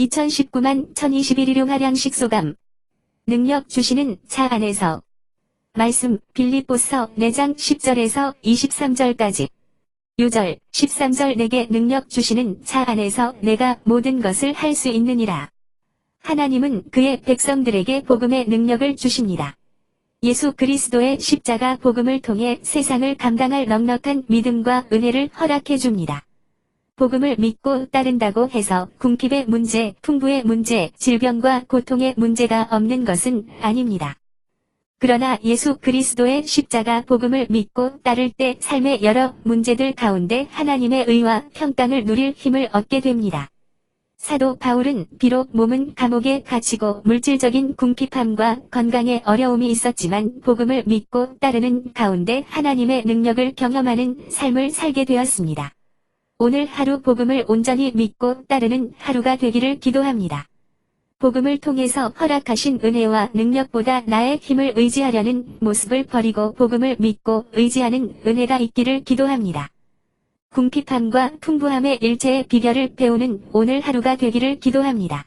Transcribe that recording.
2019만 1021일용 하량식 소감. 능력 주시는 차 안에서. 말씀 빌립보서 4장 10절에서 23절까지. 요절 13절 내게 능력 주시는 차 안에서 내가 모든 것을 할 수 있느니라. 하나님은 그의 백성들에게 복음의 능력을 주십니다. 예수 그리스도의 십자가 복음을 통해 세상을 감당할 넉넉한 믿음과 은혜를 허락해 줍니다. 복음을 믿고 따른다고 해서 궁핍의 문제, 풍부의 문제, 질병과 고통의 문제가 없는 것은 아닙니다. 그러나 예수 그리스도의 십자가 복음을 믿고 따를 때 삶의 여러 문제들 가운데 하나님의 의와 평강을 누릴 힘을 얻게 됩니다. 사도 바울은 비록 몸은 감옥에 갇히고 물질적인 궁핍함과 건강에 어려움이 있었지만 복음을 믿고 따르는 가운데 하나님의 능력을 경험하는 삶을 살게 되었습니다. 오늘 하루 복음을 온전히 믿고 따르는 하루가 되기를 기도합니다. 복음을 통해서 허락하신 은혜와 능력보다 나의 힘을 의지하려는 모습을 버리고 복음을 믿고 의지하는 은혜가 있기를 기도합니다. 궁핍함과 풍부함의 일체의 비결을 배우는 오늘 하루가 되기를 기도합니다.